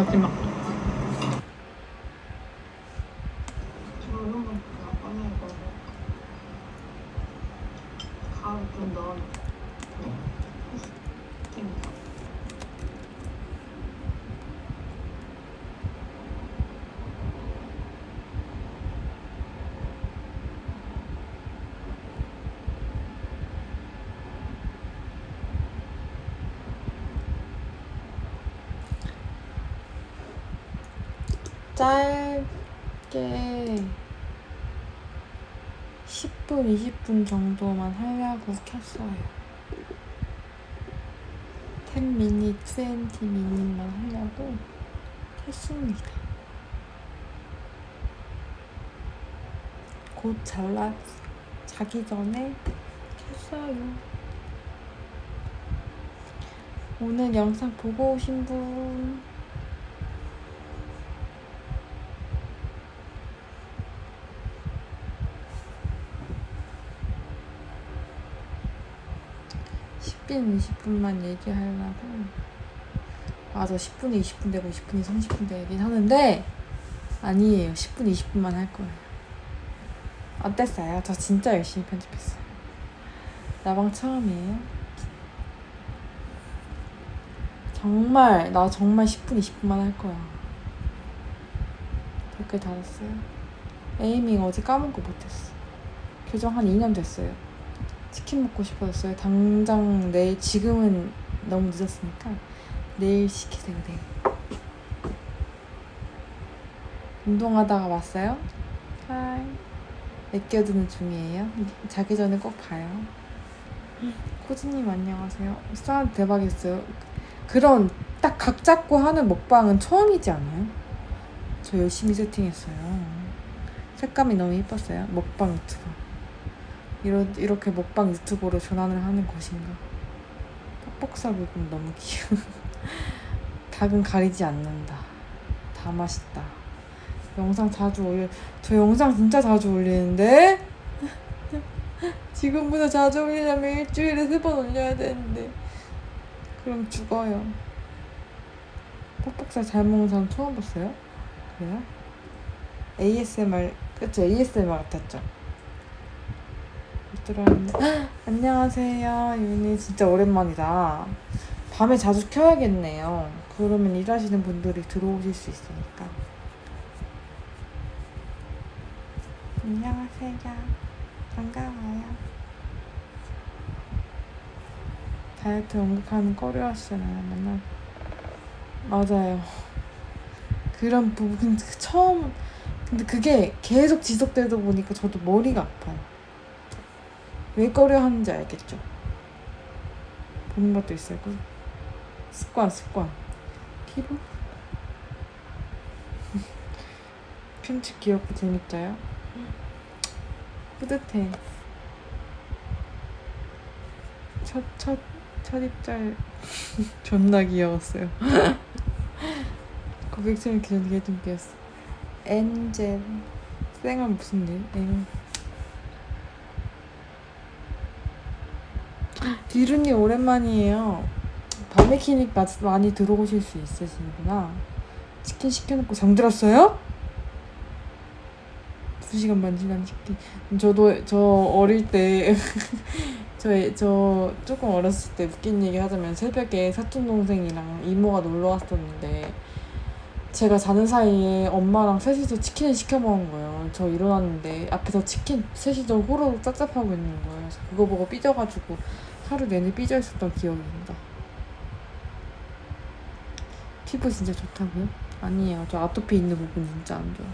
마지막. 저런 거 꺼낼 거고 가루 좀 넣어. 짧게 10분, 20분 정도만 하려고 켰어요. 10 미니, 20 미니만 하려고 켰습니다. 곧 잘라 자기 전에 켰어요. 오늘 영상 보고 오신 분 10분, 20분만 얘기하려고. 맞아, 10분에 20분 되고 20분에 30분 되긴 하는데, 아니에요. 10분, 20분만 할 거예요. 어땠어요? 저 진짜 열심히 편집했어요. 나방 처음이에요? 정말, 나 정말 10분, 20분만 할 거야. 댓글 달았어요. 에이밍 어제 까먹고 못했어. 교정 한 2년 됐어요. 치킨 먹고 싶어졌어요. 당장 내일 지금은 너무 늦었으니까 내일 시키세요. 내일. 운동하다가 왔어요. 하이. 애껴드는 중이에요. 자기 전에 꼭 봐요. 코지님 안녕하세요. 사운드 대박이었어요. 그런 딱 각 잡고 하는 먹방은 처음이지 않아요? 저 열심히 세팅했어요. 색감이 너무 예뻤어요. 먹방 유튜버. 이러, 이렇게 먹방 유튜버로 전환을 하는 것인가? 퍽퍽사 부분 너무 귀여워. 닭은 가리지 않는다. 다 맛있다. 영상 자주 올려. 저 영상 진짜 자주 올리는데? 지금보다 자주 올리려면 일주일에 세 번 올려야 되는데. 그럼 죽어요. 퍽퍽살 잘 먹는 사람 처음 봤어요? 그래요? ASMR, 그쵸? ASMR 같았죠? 들어왔네. 안녕하세요. 윤희 진짜 오랜만이다. 밤에 자주 켜야겠네요. 그러면 일하시는 분들이 들어오실 수 있으니까. 안녕하세요. 반가워요. 다이어트 연극하는 꺼려하시잖아요. 맨날. 맞아요. 그런 부분 처음 근데 그게 계속 지속되다 보니까 저도 머리가 아파요. 왜 꺼려 하는지 알겠죠? 보는 것도 있어요. 그 습관, 습관. 피부? 편집 귀엽고 재밌죠요? 뿌듯해. 첫, 첫, 첫 입잘 존나 귀여웠어요. 귀여운 게좀 귀여웠어. 엔젤. 쌩은 무슨 일? 엔. 디루님 오랜만이에요. 키니까 많이 들어오실 수 있으시구나. 치킨 시켜놓고 잠들었어요? 두 시간 반 지난 치킨. 저도 저 어릴 때 저, 저 조금 어렸을 때 웃긴 얘기 하자면 새벽에 사촌 동생이랑 이모가 놀러 왔었는데 제가 자는 사이에 엄마랑 셋이서 치킨을 시켜 먹은 거예요. 저 일어났는데 앞에서 치킨 셋이서 호로록 짭짭하고 있는 거예요. 그래서 그거 보고 삐져가지고 하루 내내 삐져 있었던 기억이 납니다. 피부 진짜 좋다고요? 아니에요. 저 아토피 있는 부분 진짜 안 좋아요.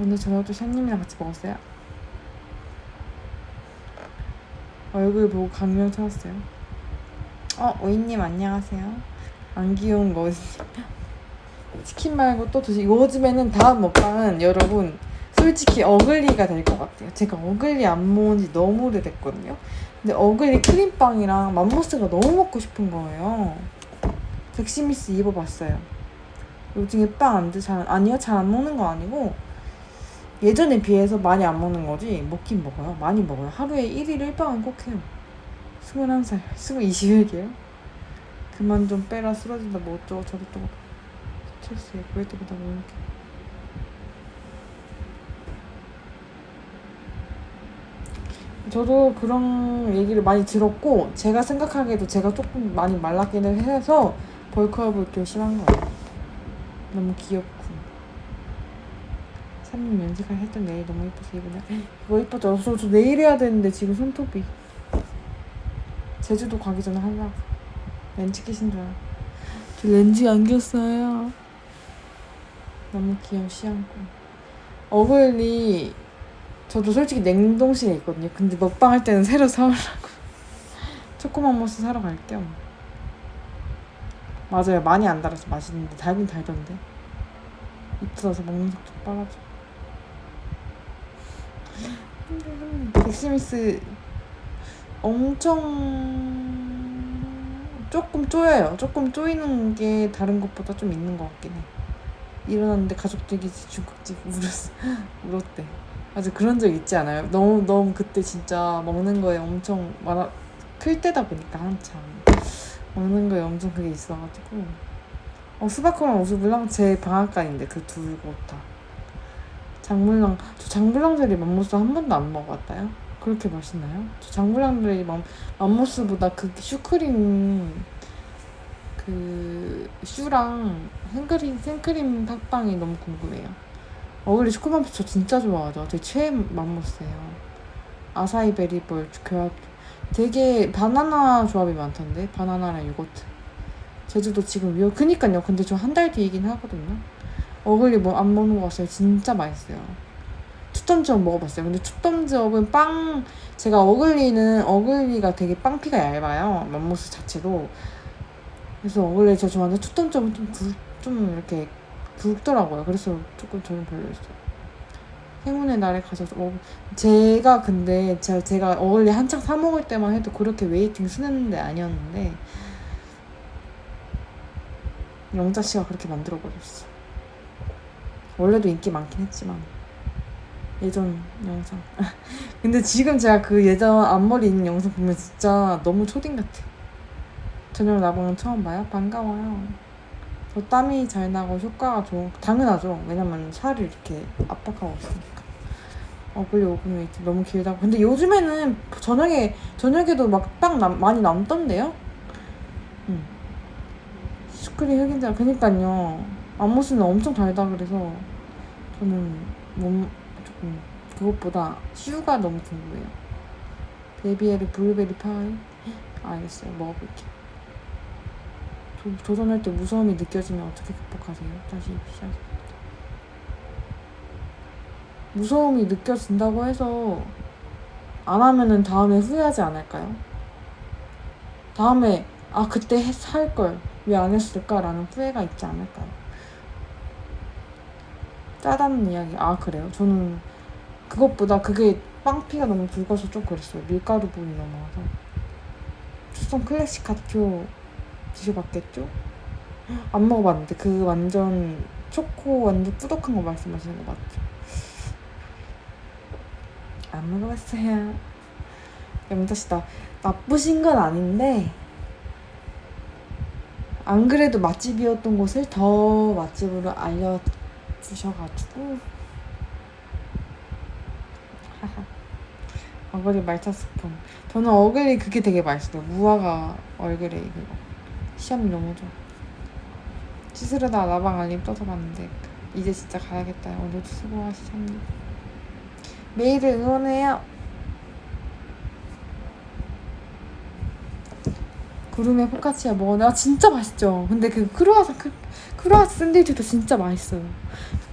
오늘 저녁도 샤님이랑 같이 먹었어요? 얼굴 보고 강명 찾았어요. 어, 오이님 안녕하세요. 안 귀여운 거 치킨 말고 또 드시. 요즘에는 다음 먹방은 여러분 솔직히 어글리가 될 것 같아요. 제가 어글리 안 먹은 지 너무 오래됐거든요. 근데 어글리 크림빵이랑 맘모스가 너무 먹고 싶은 거예요. 잭시미스 입어봤어요. 요즘에 빵 안 드, 잘, 아니요, 잘 안 먹는 거 아니고, 예전에 비해서 많이 안 먹는 거지, 먹긴 먹어요. 많이 먹어요. 하루에 1일 1빵은 꼭 해요. 21살, 21개요? 그만 좀 빼라 쓰러진다 뭐 어쩌고 저쩌고 스트레스에 그럴 때보다 뭐 이렇게 저도 그런 얘기를 많이 들었고 제가 생각하기에도 제가 조금 많이 말랐기는 해서 벌크업을 결심한 거예요. 너무 귀엽고. 3년 연식할 했던 네일 너무 예뻐서 이번에 그거 예뻤죠? 저, 저 내일 해야 되는데 지금 손톱이. 제주도 가기 전에 하려고. 렌즈 끼신 줄 알아 저 렌즈 안 꼈어요. 너무 귀여운 시안고 어글리 저도 솔직히 냉동실에 있거든요 근데 먹방 할 때는 새로 사오려고 초코맘모스 사러 갈게요 맞아요 많이 안 달아서 맛있는데 달긴 달던데 입 뜯어서 먹는 속도 빨라져 빅스미스 엄청 조금 쪼여요. 조금 쪼이는 게 다른 것보다 좀 있는 것 같긴 해. 일어났는데 가족들이 중국집 울었어. 울었대. 아주 그런 적 있지 않아요? 너무 너무 그때 진짜 먹는 거에 엄청 많아 클 때다 보니까 한참 먹는 거에 엄청 그게 있어가지고 어 수박코랑 우수블랑 제 방앗간인데 그둘곳 다. 장물랑 저 장물랑 젤리 맘모스 한 번도 안 먹어봤다요? 그렇게 맛있나요? 저 장물랑 젤리 맘 맘모스보다 그 슈크림 그 슈랑 생크림 생크림 팥빵이 너무 궁금해요. 어글리 초코맘스 저 진짜 좋아하죠. 제 최애 맘모스예요. 아사히 베리볼 교합 되게 바나나 조합이 많던데 바나나랑 요거트. 제주도 지금 위험 그니까요. 근데 저 한 달 뒤이긴 하거든요. 어글리 뭐 안 먹는 거 같아요. 진짜 맛있어요. 투점지업 먹어봤어요. 근데 투점지업은 빵 제가 어글리는 어글리가 되게 빵피가 얇아요. 맘모스 자체도. 그래서 어글리 제가 좋아하는데 투점지업은 좀, 굵, 좀 이렇게 굵더라고요. 그래서 조금 저는 별로였어요. 행운의 날에 가서 어, 제가 근데 제가, 제가 어글리 한창 사 먹을 때만 해도 그렇게 웨이팅 쓰는데 아니었는데 영자 씨가 그렇게 만들어 버렸어. 원래도 인기 많긴 했지만 예전 영상. 근데 지금 제가 그 예전 앞머리 있는 영상 보면 진짜 너무 초딩 같아. 저녁 나보는 처음 봐요? 반가워요. 저 땀이 잘 나고 효과가 좋은 당연하죠. 왜냐면 살을 이렇게 압박하고 있으니까. 어글리 오븐 웨이트 너무 길다고. 근데 요즘에는 저녁에 저녁에도 막딱 많이 남던데요? 응. 슈크림 흑임자 그니까요. 앞모습은 엄청 달다 그래서 저는 몸 조금 그것보다 슈가 너무 궁금해요. 베비에르 블루베리 파이 알겠어요. 먹어볼게요. 도, 도전할 때 무서움이 느껴지면 어떻게 극복하세요? 다시 시작. 무서움이 느껴진다고 해서 안 하면은 다음에 후회하지 않을까요? 다음에 아 그때 할 걸 왜 안 했을까라는 후회가 있지 않을까요? 짜다는 이야기 아 그래요? 저는 그것보다 그게 빵피가 너무 굵어서 좀 그랬어요. 밀가루 분이 너무 많아서. 추성 클래식 갓교 드셔봤겠죠? 안 먹어봤는데 그 완전 초코 완전 꾸덕한 거 말씀하시는 거 맞죠? 안 먹어봤어요. 영자 씨나 나쁘신 건 아닌데 안 그래도 맛집이었던 곳을 더 맛집으로 알려주셔가지고. 어글리 말차 스푼 저는 어글리 그게 되게 맛있어요 무화과 얼그레이 그거 시험이 너무 좋아 치스르다 나방 알림 떠서 봤는데 이제 진짜 가야겠다. 오늘도 수고하셨습니다. 매일을 응원해요. 구름의 포카치아 아 진짜 맛있죠. 근데 그 크루아상 크, 크루아상 샌드위치도 진짜 맛있어요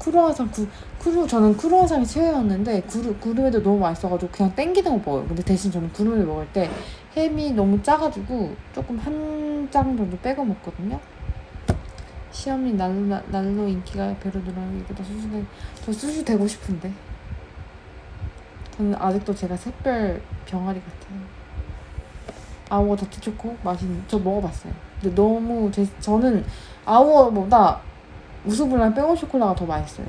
크루아상 구, 크루 저는 크루아상이 최애였는데 구루, 구름에도 너무 맛있어가지고 그냥 땡기는 거 먹어요. 근데 대신 저는 구름을 먹을 때 햄이 너무 짜가지고 조금 한 장 정도 빼고 먹거든요. 시험이 날로, 날로 인기가 배로 늘어나고 이보다 수수되 저 수수 되고 싶은데. 저는 아직도 제가 샛별 병아리 같아요. 아워 더티 초코 맛있는 저 먹어봤어요. 근데 너무 제, 저는 아워보다 우수블랑 빼고 쇼콜라가 더 맛있어요.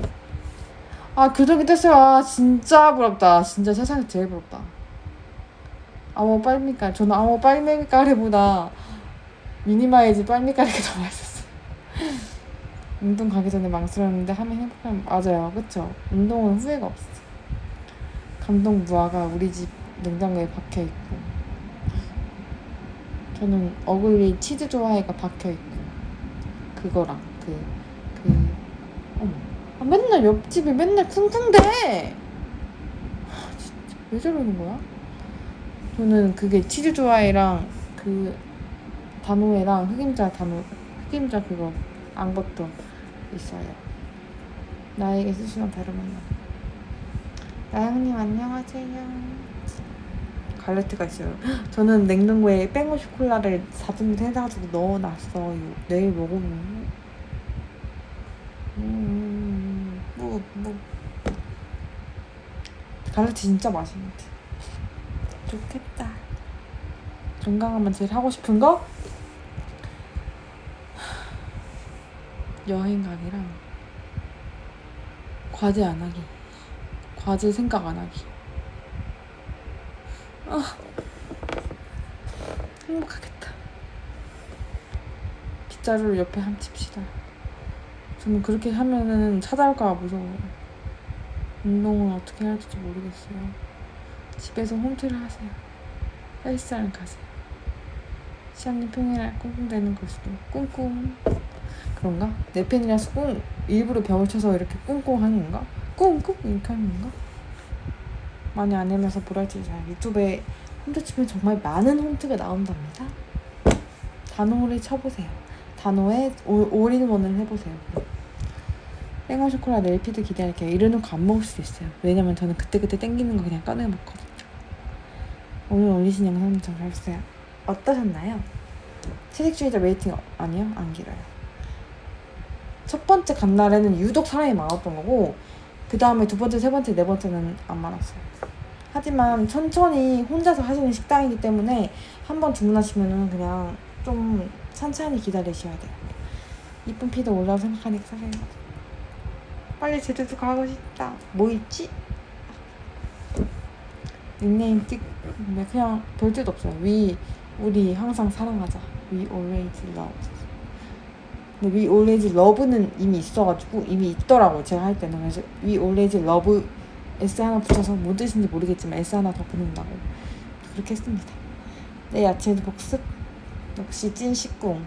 아 교정이 됐어요. 아 진짜 부럽다. 진짜 세상에 제일 부럽다. 아워 빨미깔 저는 아워 빨미깔보다 미니마이즈 빨미가리가 더 맛있었어요. 운동 가기 전에 망설였는데 하면 행복한 맞아요, 그쵸? 운동은 후회가 없어. 감동 무화가 우리 집 냉장고에 박혀 있고, 저는 어글리 치즈 좋아해가 박혀 있고, 그거랑 그그 맨날 옆집이 맨날. 아, 진짜 왜 저러는 거야? 저는 그게 치즈 좋아해랑 그 단호해랑 흑임자 단호 흑임자 그거 앙버터 있어요. 나에게 수시랑 다름없나. 나영님 안녕하세요. 갈레트가 있어요. 저는 냉장고에 뺑고 쇼콜라를 4분 해가지고 넣어놨어요. 내일 먹으면. 음, 뭐, 뭐. 갈레트 진짜 맛있는 데. 좋겠다. 건강하면 제일 하고 싶은 거? 여행 가기랑 과제 안 하기. 과제 생각 안 하기. 아, 행복하겠다. 빗자루를 옆에 한 칩시다. 저는 그렇게 하면은 찾아올까 무서워요. 운동은 어떻게 해야 될지 모르겠어요. 집에서 홈트를 하세요. 헬스장 가세요. 시험님 평일에 꿍꿍대는 것도 꿍꿍 그런가? 내 팬이라서 꿍 일부러 벽을 쳐서 이렇게 꿍꿍 하는 건가? 꿍꿍 이렇게 하는 건가? 많이 안 해면서 보랄지 잘 유튜브에 홈트 치면 정말 많은 홈트가 나온답니다. 단호를 쳐보세요. 단호에 올- 올인원을 해보세요. 땡어 쇼콜라 넬피드 기대할게요. 이래놓고 안 먹을 수도 있어요. 왜냐면 저는 그때그때 땡기는 거 그냥 꺼내 먹거든요. 오늘 올리신 영상 잘 봤어요. 어떠셨나요? 채식주의자 웨이팅 어- 아니요? 안 길어요. 첫 번째 간 날에는 유독 사람이 많았던 거고 그 다음에 두 번째, 세 번째, 네 번째는 안 많았어요. 하지만 천천히 혼자서 하시는 식당이기 때문에 한번 주문하시면은 그냥 좀 천천히 기다리셔야 돼요. 이쁜 피도 올라올 생각하니까 사실 빨리 제주도 가고 싶다. 뭐 있지? 닉네임 찍 네, 그냥 별 뜻 없어요. 위 우리 항상 사랑하자. We always love. 근데 We always love는 이미 있어가지고 이미 있더라고요. 제가 할 때는 그래서 We always love S 하나 붙여서 뭔 뜻인지 모르겠지만 S 하나 더 붙는다고 그렇게 했습니다. 내 야채도 복습. 역시 찐 식궁.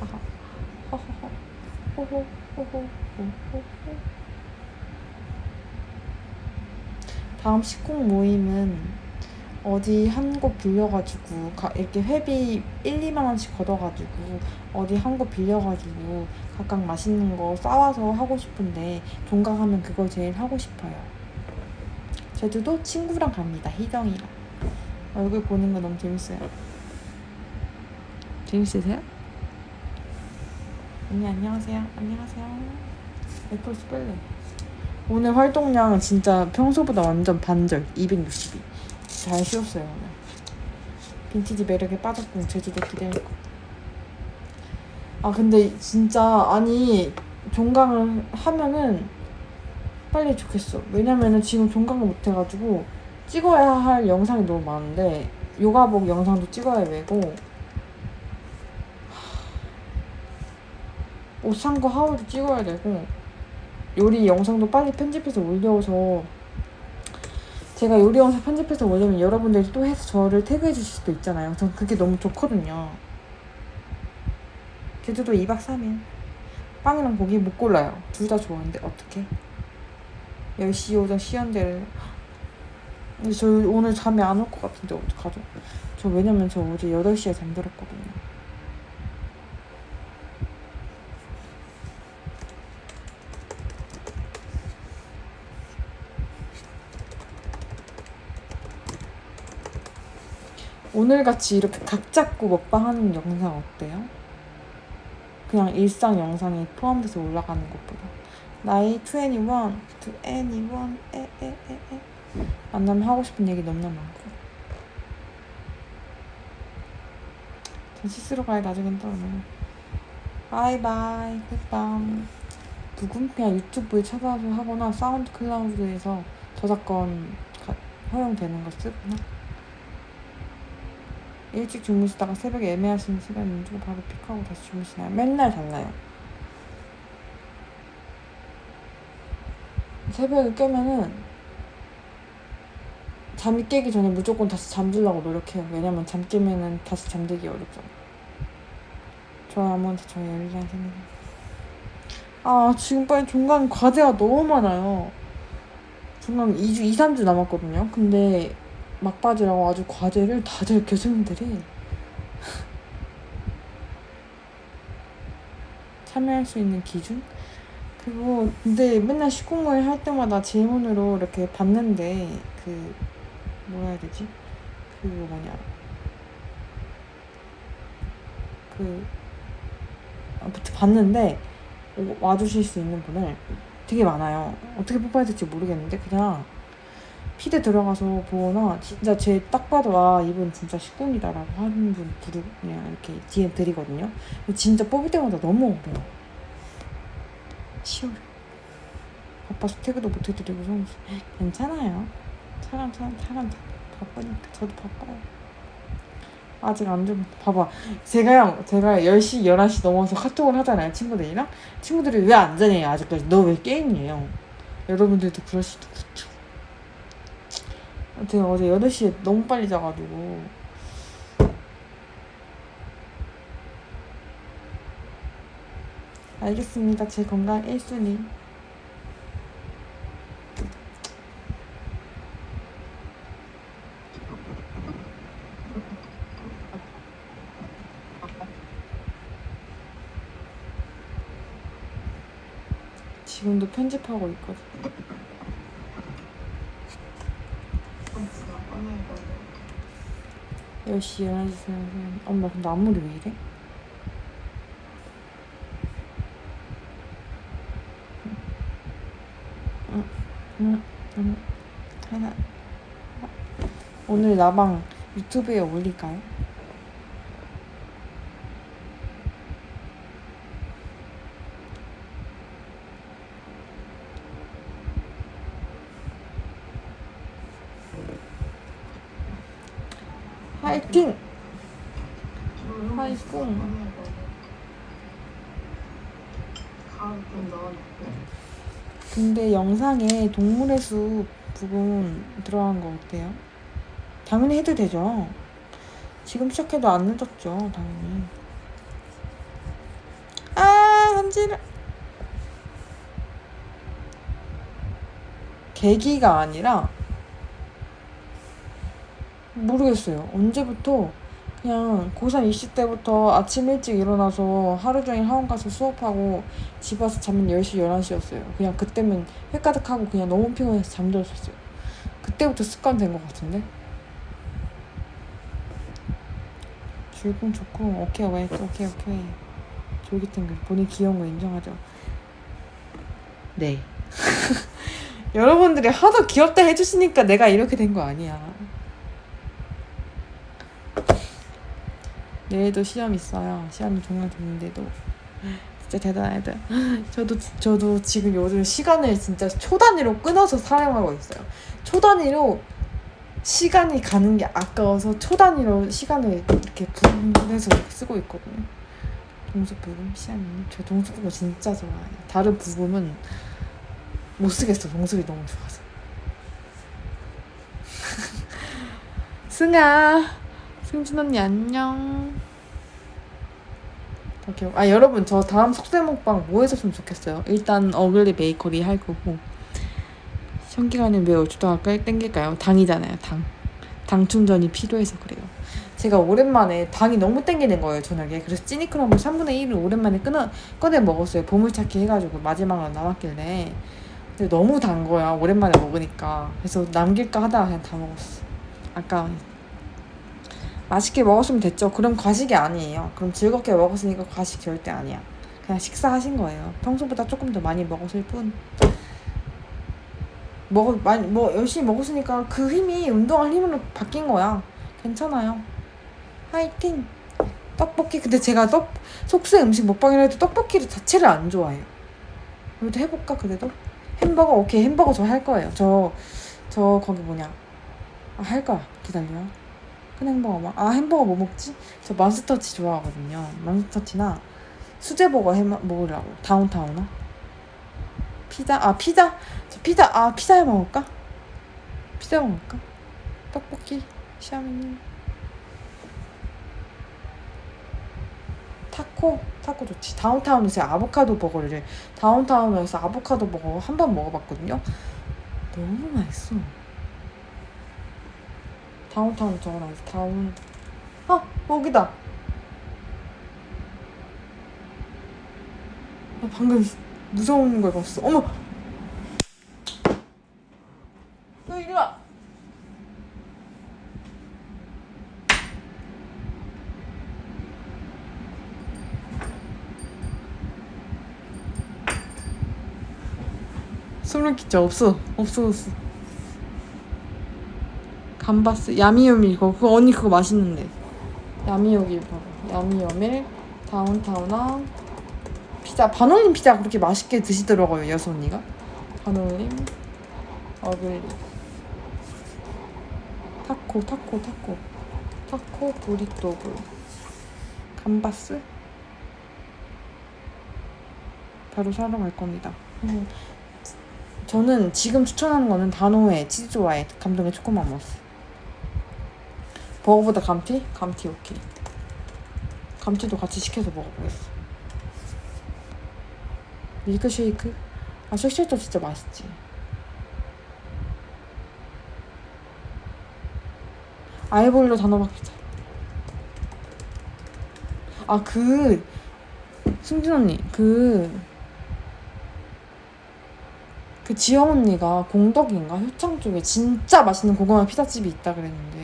하하. 허허허. 다음 식국 모임은 어디 한 곳 빌려가지고 가- 이렇게 회비 1, 2만 원씩 걷어가지고 어디 한 곳 빌려가지고 각각 맛있는 거 싸와서 하고 싶은데 종강하면 그걸 제일 하고 싶어요. 제주도 친구랑 갑니다. 희정이랑 얼굴 보는 거 너무 재밌어요. 재밌으세요? 언니 안녕하세요. 안녕하세요. 애플 스펠링. 오늘 활동량 진짜 평소보다 완전 반절 262. 잘 쉬었어요 오늘. 빈티지 매력에 빠졌고 제주도 기대했고. 아 근데 진짜 아니 종강을 하면은 빨리 좋겠어. 왜냐면은 지금 종강을 못 해가지고 찍어야 할 영상이 너무 많은데 요가복 영상도 찍어야 되고 옷 산 거 하울도 찍어야 되고 요리 영상도 빨리 편집해서 올려서 제가 요리 영상 편집해서 올리면 여러분들이 또 해서 저를 태그해 주실 수도 있잖아요. 전 그게 너무 좋거든요. 제주도 2박 3일. 빵이랑 고기 못 골라요. 둘 다 좋아하는데 어떻게? 10시 오전 시연대를 저 오늘 잠이 안 올 것 같은데 어떡하죠? 저 왜냐면 저 어제 8시에 잠들었거든요. 오늘같이 이렇게 각 잡고 먹방하는 영상 어때요? 그냥 일상 영상이 포함돼서 올라가는 것보다. 나이 21, 21, 에에에에 만나면 하고 싶은 얘기 너무나 많고. 전 씻으러 가야 나중엔 또 오늘 바이바이 굿밤. 누군? 그냥 유튜브에 찾아서 하거나 사운드 클라우드에서 저작권 가- 허용되는 거 쓰거나 일찍 주무시다가 새벽에 애매하신 시간 눈주고 바로 픽하고 다시 주무시나요? 맨날 잤나요? 새벽에 깨면은 잠이 깨기 전에 무조건 다시 잠들려고 노력해요. 왜냐면 잠 깨면은 다시 잠들기 어렵죠. 저 아무한테 저희 열리지 않습니다. 아 지금 빨리 중간 과제가 너무 많아요. 중간 2주, 2, 3주 남았거든요. 근데 막바지라고 아주 과제를 다들 교수님들이 참여할 수 있는 기준? 그리고 근데 맨날 시공을 할 때마다 질문으로 이렇게 봤는데 그 뭐라 해야 되지? 그 뭐냐 그 아무튼 봤는데 오- 와주실 수 있는 분을 되게 많아야 어떻게 뽑아야 될지 모르겠는데 그냥 피드 들어가서 보거나 진짜 제 딱 봐도 아 이분 진짜 식군이다라고 하는 분 부르 그냥 이렇게 DM 드리거든요. 진짜 뽑을 때마다 너무 어려워. 치열해. 바빠서 태그도 못 해드리고 성 괜찮아요. 사람 사람 사람 다 바쁘니까 저도 바빠요. 아직 안 좀 봐봐. 제가요 제가 10시 11시 넘어서 카톡을 하잖아요 친구들이랑 친구들이 왜 안 자냐 아직까지 너 왜 게임이에요? 여러분들도 그럴 수도 있죠. 제가 어제 8시에 너무 빨리 자가지고 알겠습니다. 제 건강 1순위. 지금도 편집하고 있거든. 컴퓨터 꺼내고 10시, 11시, 12시. 엄마, 근데 앞머리 왜 이래? 응, 응, 응. 하나. 오늘 나방 유튜브에 올릴까요? 화이팅! 아이고. 꺼내고 가을 좀 넣어놓고 근데 영상에 동물의 숲 부분 들어간 거 어때요? 당연히 해도 되죠. 지금 시작해도 안 늦었죠, 당연히. 아, 한지를. 계기가 아니라 모르겠어요. 언제부터 그냥 고3 입시 때부터 아침 일찍 일어나서 하루 종일 학원 가서 수업하고 집 와서 자면 10시, 11시였어요. 그냥 그때면 회 가득하고 그냥 너무 피곤해서 잠들었었어요. 그때부터 습관 된 것 같은데? 줄공 좋고, 오케이, 왜, 오케이, 오케이. 졸기탱 글. 본인 귀여운 거 인정하죠? 네. 여러분들이 하도 귀엽다 해주시니까 내가 이렇게 된 거 아니야. 내일도 시험 있어요. 시험이 종료됐는데도 진짜 대단한 애들. 저도 저도 지금 요즘 시간을 진짜 초 단위로 끊어서 사용하고 있어요. 초 단위로 시간이 가는 게 아까워서 초 단위로 시간을 이렇게 분해서 쓰고 있거든요. 동수 부금 시아님, 저 동수 부금 진짜 좋아해요. 다른 부금은 못 쓰겠어. 동수이 너무 좋아서. 승아, 승진 언니 안녕. 아 여러분 저 다음 속세 먹방 뭐 했었으면 좋겠어요. 일단 어글리 베이커리 할 거고. 현기가는 왜 올주도할까 땡길까요? 당이잖아요. 당. 당 충전이 필요해서 그래요. 제가 오랜만에 당이 너무 땡기는 거예요 저녁에. 그래서 찌니크럼을 3분의 1을 오랜만에 끊어 꺼내 먹었어요. 보물찾기 해가지고 마지막으로 남았길래. 근데 너무 단 거야 오랜만에 먹으니까. 그래서 남길까 하다가 그냥 다 먹었어. 아까우니까. 맛있게 먹었으면 됐죠. 그럼 과식이 아니에요. 그럼 즐겁게 먹었으니까 과식 절대 아니야. 그냥 식사하신 거예요. 평소보다 조금 더 많이 먹었을 뿐. 먹어 많이 뭐 열심히 먹었으니까 그 힘이 운동할 힘으로 바뀐 거야. 괜찮아요. 화이팅. 떡볶이 근데 제가 떡 속세 음식 먹방이라 해도 떡볶이를 자체를 안 좋아해요. 그래도 해볼까 그래도 햄버거 오케이 햄버거 저 할 거예요. 저저 거기 뭐냐 아, 할 거야 기다려. 큰 햄버거 막. 아 햄버거 뭐 먹지? 저 맘스터치 좋아하거든요. 맘스터치나 수제버거 해 먹- 먹으려고. 다운타운어. 피자 아 피자 저 피자 아 피자 해 먹을까? 피자 해 먹을까? 떡볶이 샤미님. 타코 타코 좋지. 다운타운에서 아보카도 버거를 다운타운에서 아보카도 버거 한 번 먹어봤거든요. 너무 맛있어. 다운타운 적어놔야지. 다운. 아 여기다. 나 방금 무서운 걸 봤어. 어머. 너 이리 와. 소름 끼쳐 없어 없어졌어 감바스 야미요밀 그거. 그거 언니 그거 맛있는데. 야미요밀 봐봐. 야미요밀 다운타운아 피자. 반올림 피자 그렇게 맛있게 드시더라고요 여수 언니가. 반올림 어글리. 타코 타코 타코. 타코 브리또브 감바스? 바로 사러 갈 겁니다. 음. 저는 지금 추천하는 거는 다노의 치즈 좋아해. 감동의 먹었어 버거보다 감튀? 감튀 오케이. 감튀도 같이 시켜서 먹어보겠어. 밀크쉐이크? 아 쉑쉑도 진짜 맛있지. 아이볼로 단호박 피자. 아 그 승진 언니 그 그 지영 언니가 공덕인가? 효창 쪽에 진짜 맛있는 고구마 피자집이 있다 그랬는데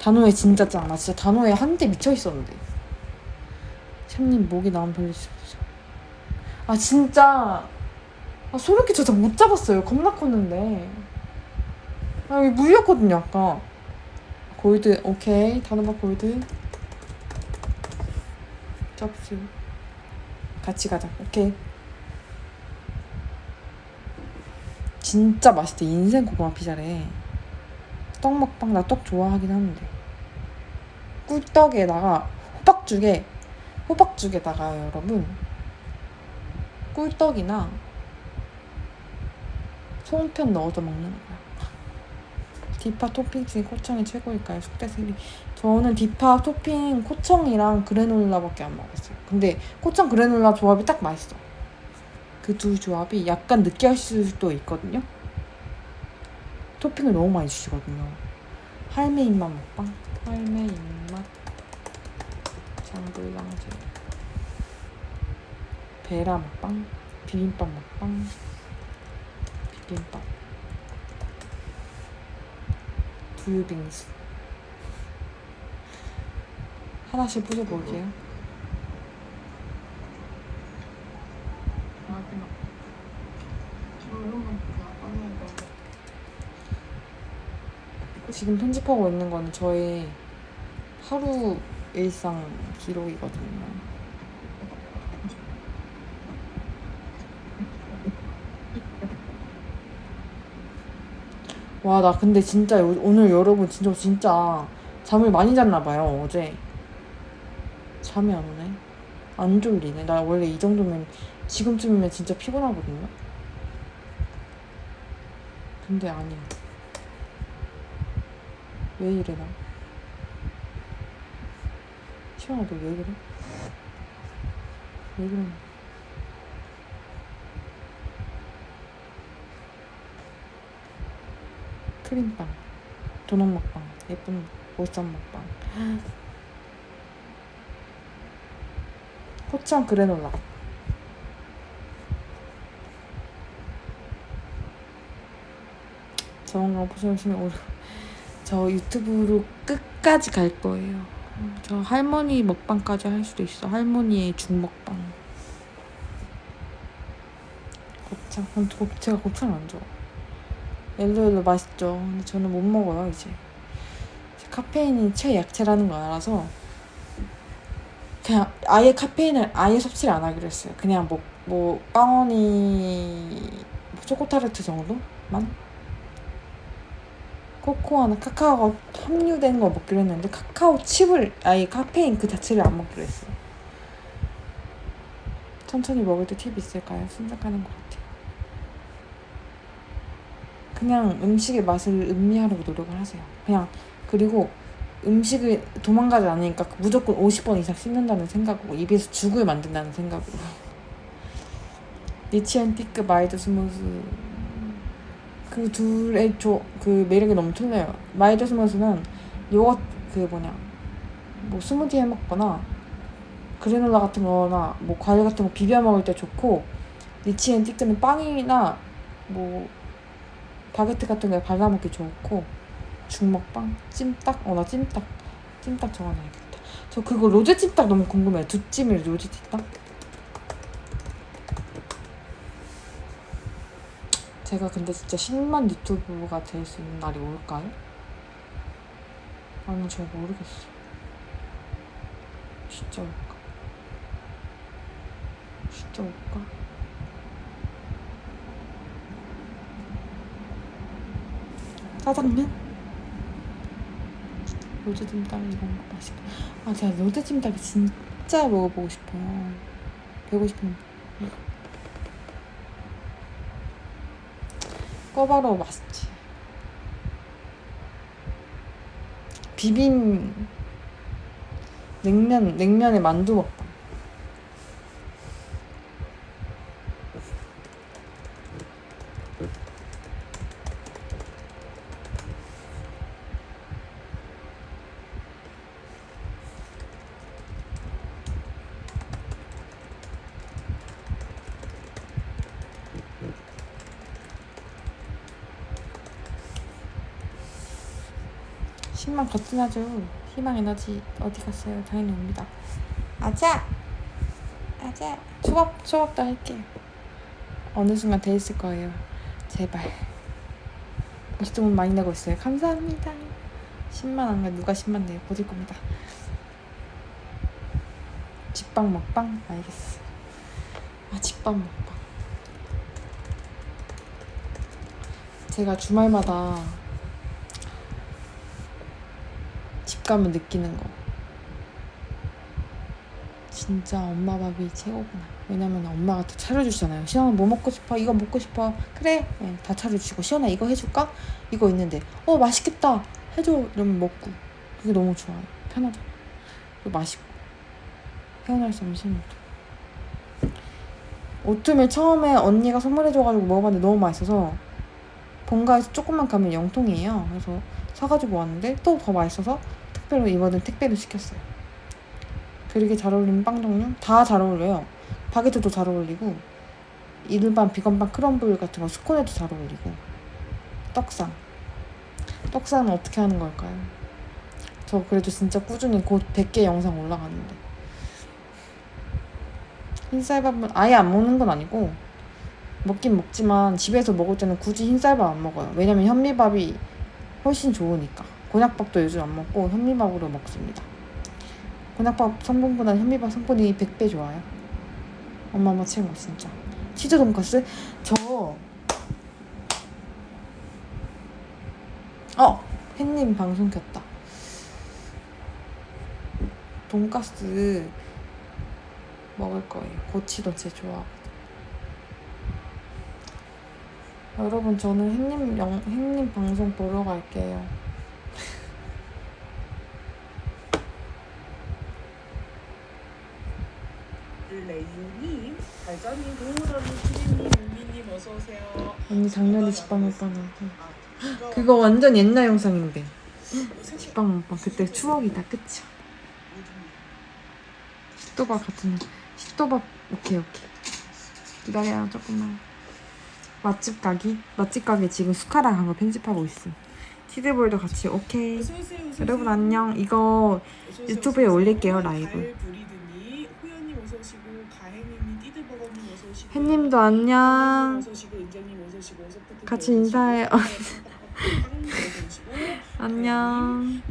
단호에 진짜 짱. 나 진짜 단호에 한대 미쳐 있었는데. 샘님 목이 나면 별로시죠. 아 진짜 아 소름 끼쳐 저못 잡았어요. 겁나 컸는데. 아 여기 물렸거든요 아까. 골드 오케이 단호박 골드. 접수. 같이 가자. 오케이. 진짜 맛있대. 인생 고구마 피자래. 떡 먹방 나 떡 좋아하긴 하는데. 꿀떡에다가 호박죽에 호박죽에다가 여러분 꿀떡이나 송편 넣어서 먹는 거야. 디파 토핑 중에 코청이 최고일까요? 숙대슬이 저는 디파 토핑 코청이랑 그래놀라밖에 안 먹었어요. 근데 코청 그래놀라 조합이 딱 맛있어. 그 두 조합이 약간 느끼할 수도 있거든요. 토핑을 너무 많이 주시거든요. 할매 입맛 먹방, 할매 입맛 장블랑제 베라 먹방, 비빔밥 먹방, 비빔밥. 두유빙수. 하나씩 돼. 지금 편집하고 있는 거는 저의 하루 일상 기록이거든요. 와, 나 근데 진짜 요- 오늘 여러분 진짜 진짜 잠을 많이 잤나 봐요, 어제. 잠이 안 오네. 안 졸리네. 나 원래 이 정도면 지금쯤이면 진짜 피곤하거든요. 근데 아니야. 왜 이래 나? 시원아 너 왜 그래? 왜 그래? 크림빵, 도넛 먹방, 예쁜 보쌈 먹방, 포천 그래놀라. 저건강 보시면 오늘 저 유튜브로 끝까지 갈 거예요. 저 할머니 먹방까지 할 수도 있어. 할머니의 죽먹방. 곱창. 곱- 제가 곱창 안 좋아. 옐로옐로 맛있죠. 근데 저는 못 먹어요, 이제. 카페인이 최약체라는 걸 알아서 그냥 아예 카페인을 아예 섭취를 안 하기로 했어요. 그냥 뭐, 뭐, 빵원이 초코타르트 정도만? 코코아나 카카오가 함유된 걸 먹기로 했는데 카카오 칩을 아예 카페인 그 자체를 안 먹기로 했어요. 천천히 먹을 때 팁 있을까요? 순삭하는 것 같아요. 그냥 음식의 맛을 음미하려고 노력을 하세요. 그냥 그리고 음식을 도망가지 않으니까 무조건 50번 이상 씹는다는 생각으로 입에서 죽을 만든다는 생각으로 니치엔 띠크 마이드 스무스 그 둘의 조, 그 매력이 너무 틀려요. 마이드 스무스는 요거 그 뭐냐 뭐 스무디 해 먹거나 그래놀라 같은 거나 뭐 과일 같은 거 비벼 먹을 때 좋고 니치엔 띠크는 빵이나 뭐 바게트 같은 거에 발라 먹기 좋고 중먹빵 찜닭 어나 찜닭 찜닭 적어놔야겠다. 저 그거 로제 찜닭 너무 궁금해요. 두찜이 로제 찜닭? 제가 근데 진짜 10만 유튜브가 될 수 있는 날이 올까요? 아니 잘 모르겠어. 진짜 올까? 진짜 올까? 짜장면? 로제찜닭 이런 거 맛있게. 아 제가 로제찜닭이 진짜 먹어보고 싶어요. 배고 싶은. 꼬바로우 맛있지. 비빔 냉면 냉면에 만두 먹 방. 희망 거뜬하죠. 희망 에너지 어디 갔어요? 당연히 옵니다. 아자! 아자! 초밥, 초밥도 할게요. 어느 순간 돼 있을 거예요. 제발. 50분 많이 내고 있어요. 감사합니다. 10만 안 가, 누가 10만 내요? 보실 겁니다. 집밥 먹방? 알겠어. 아, 집밥 먹방. 제가 주말마다 집 가면 느끼는 거. 진짜 엄마 밥이 최고구나. 왜냐면 엄마가 다 차려주시잖아요. 시연아 뭐 먹고 싶어? 이거 먹고 싶어? 그래. 네, 다 차려주시고 시연아 이거 해줄까? 이거 있는데 어 맛있겠다. 해줘. 이러면 먹고 그게 너무 좋아요. 편하죠. 그리고 맛있고 헤어날 수 없는 신호도. 오트밀 처음에 언니가 선물해줘가지고 먹어봤는데 너무 맛있어서 본가에서 조금만 가면 영통이에요. 그래서 사가지고 왔는데 또 더 맛있어서 특별로 이번엔 택배로 시켰어요. 그렇게 잘 어울리는 빵 종류 다 잘 어울려요. 바게트도 잘 어울리고 일반 비건빵 크럼블 같은 거 스콘에도 잘 어울리고 떡상 떡상은 어떻게 하는 걸까요? 저 그래도 진짜 꾸준히 곧 100개 영상 올라가는데 흰쌀밥은 아예 안 먹는 건 아니고 먹긴 먹지만 집에서 먹을 때는 굳이 흰쌀밥 안 먹어요. 왜냐면 현미밥이 훨씬 좋으니까. 곤약밥도 요즘 안 먹고 현미밥으로 먹습니다. 곤약밥 성분보다 현미밥 성분이 100배 좋아요. 엄마 엄마 최고 진짜. 치즈 돈까스? 저 어! 햇님 방송 켰다. 돈까스 먹을 거예요. 고치도 제 좋아하거든. 여러분 저는 햇님 영 햇님 방송 보러 갈게요. 레이님, 달자님, 동물원님, 주리님, 우미님 어서 오세요. 언니 작년에 집밥 먹방 아, 그거 그거 완전 옛날 영상인데. 집밥 먹방 그때 추억이 다 끝이야. 시또밥 같은 시또밥. 오케이 오케이. 기다려요 조금만. 맛집 가기? 맛집 가게 지금 스카랑 한거 편집하고 있음 티드볼도 같이 오케이. 여러분. 안녕. 이거 유튜브에. 올릴게요, 라이브. 달브리드님, 호연님 어서 오시고, 가행님, 띠드버거님 어서 오시고, 햇님도 안녕. 같이 오시고, 안녕